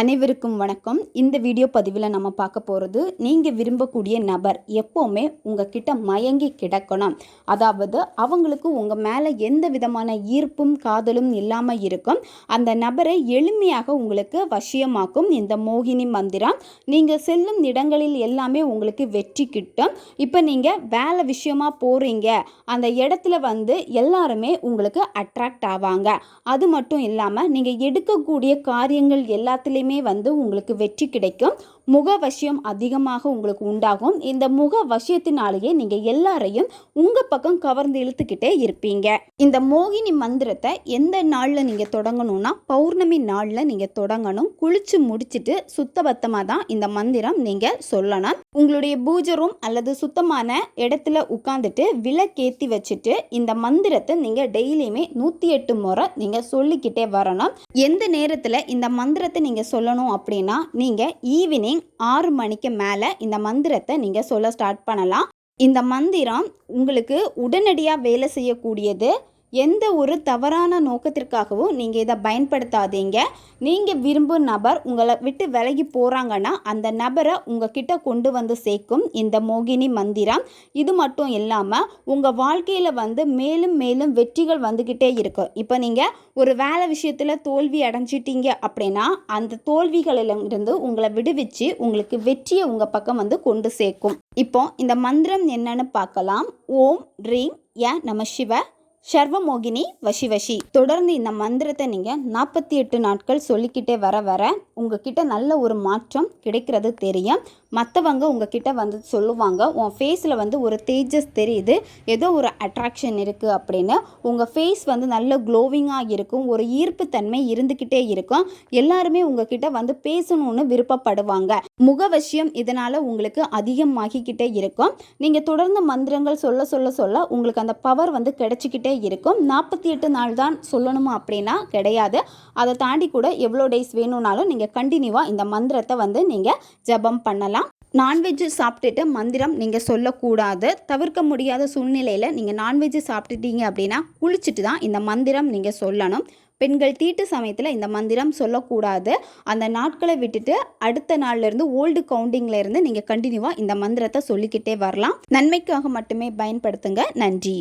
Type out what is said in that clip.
அனைவருக்கும் வணக்கம். இந்த வீடியோ பதிவில் நம்ம பார்க்க போகிறது நீங்கள் விரும்பக்கூடிய நபர் எப்போவுமே உங்ககிட்ட மயங்கி கிடக்கணும். அதாவது அவங்களுக்கு உங்கள் மேலே எந்த விதமான ஈர்ப்பும் காதலும் இல்லாமல் இருக்கும். அந்த நபரை எளிமையாக உங்களுக்கு வசியமாக்கும் இந்த மோகினி மந்திரம். நீங்கள் செல்லும் இடங்களில் எல்லாமே உங்களுக்கு வெற்றி கிட்டும். இப்போ நீங்கள் வேலை விஷயமா போகிறீங்க அந்த இடத்துல வந்து எல்லாருமே உங்களுக்கு அட்ராக்ட் ஆவாங்க. அது மட்டும் இல்லாமல் நீங்கள் எடுக்கக்கூடிய காரியங்கள் எல்லாத்துலேயும் வந்து உங்களுக்கு வெற்றி கிடைக்கும். முக வசியம் அதிகமாக உங்களுக்கு உண்டாகும். இந்த முக வசியத்தினாலேயே நீங்கள் எல்லாரையும் உங்கள் பக்கம் கவர்ந்து இழுத்துக்கிட்டே இருப்பீங்க. இந்த மோகினி மந்திரத்தை எந்த நாளில் நீங்கள் தொடங்கணும்னா பௌர்ணமி நாளில் நீங்கள் தொடங்கணும். குளிச்சு முடிச்சுட்டு சுத்தபத்தமாக தான் இந்த மந்திரம் நீங்கள் சொல்லணும். உங்களுடைய பூஜை ரூம் அல்லது சுத்தமான இடத்துல உட்காந்துட்டு விளக்கேற்றி வச்சுட்டு இந்த மந்திரத்தை நீங்கள் டெய்லியுமே நூற்றி எட்டு முறை நீங்கள் சொல்லிக்கிட்டே வரணும். எந்த நேரத்தில் இந்த மந்திரத்தை நீங்கள் சொல்லணும் அப்படின்னா நீங்கள் ஈவினிங் ஆறு மணிக்கு மேலே இந்த மந்திரத்தை நீங்கள் சொல்ல ஸ்டார்ட் பண்ணலாம். இந்த மந்திரம் உங்களுக்கு உடனடியாக வேலை செய்யக்கூடியது. எந்த ஒரு தவறான நோக்கத்திற்காகவும் நீங்கள் இதை பயன்படுத்தாதீங்க. நீங்கள் விரும்பும் நபர் உங்களை விட்டு விலகி போகிறாங்கன்னா அந்த நபரை உங்ககிட்ட கொண்டு வந்து சேர்க்கும் இந்த மோகினி மந்திரம். இது மட்டும் இல்லாமல் உங்கள் வாழ்க்கையில் வந்து மேலும் மேலும் வெற்றிகள் வந்துக்கிட்டே இருக்கும் இப்போ நீங்கள் ஒரு வேலை விஷயத்தில் தோல்வி அடைஞ்சிட்டீங்க அப்படின்னா அந்த தோல்விகளிலிருந்து உங்களை விடுவிச்சு உங்களுக்கு வெற்றியை உங்கள் பக்கம் வந்து கொண்டு சேர்க்கும். இப்போ இந்த மந்திரம் என்னன்னு பார்க்கலாம். ஓம் ரீம் ய நம சிவ. சர்வமோகினி வசி வஷி. தொடர்ந்து இந்த மந்திரத்தை நீங்கள் நாற்பத்தி எட்டு நாட்கள் சொல்லிக்கிட்டே வர வர உங்ககிட்ட நல்ல ஒரு மாற்றம் கிடைக்கிறது தெரியும். மற்றவங்க உங்ககிட்ட வந்து சொல்லுவாங்க உன் ஃபேஸில் வந்து ஒரு தேஜஸ் தெரியுது ஏதோ ஒரு அட்ராக்ஷன் இருக்குது அப்படின்னு. உங்கள் ஃபேஸ் வந்து நல்ல க்ளோவிங்காக இருக்கும் ஒரு ஈர்ப்பு தன்மை இருந்துக்கிட்டே இருக்கும். எல்லாருமே உங்ககிட்ட வந்து பேசணும்னு விருப்பப்படுவாங்க. முகவசியம் இதனால் உங்களுக்கு அதிகமாகிக்கிட்டே இருக்கும். நீங்கள் தொடர்ந்து மந்திரங்கள் சொல்ல சொல்ல சொல்ல உங்களுக்கு அந்த பவர் வந்து கிடைச்சிக்கிட்டே இருக்கும். நாற்பத்தி எட்டு நாள் தான் சொல்லணுமா அப்படின்னா கிடையாது. அதை தாண்டி கூட எவ்வளோ டேஸ் வேணும்னாலும் நீங்கள் கண்டினியூவாக இந்த மந்திரத்தை வந்து நீங்கள் ஜபம் பண்ணலாம். நான்வெஜ்ஜு சாப்பிட்டுட்டு மந்திரம் நீங்கள் சொல்லக்கூடாது. தவிர்க்க முடியாத சூழ்நிலையில் நீங்கள் நான்வெஜ்ஜு சாப்பிட்டுட்டீங்க அப்படின்னா குளிச்சுட்டு தான் இந்த மந்திரம் நீங்கள் சொல்லணும். பெண்கள் தீட்டு சமயத்தில் இந்த மந்திரம் சொல்லக்கூடாது. அந்த நாட்களை விட்டுட்டு அடுத்த நாள்லேருந்து ஓல்டு கவுண்டிங்கில் இருந்து நீங்கள் கண்டினியூவாக இந்த மந்திரத்தை சொல்லிக்கிட்டே வரலாம். நன்மைக்காக மட்டுமே பயன்படுத்துங்க. நன்றி.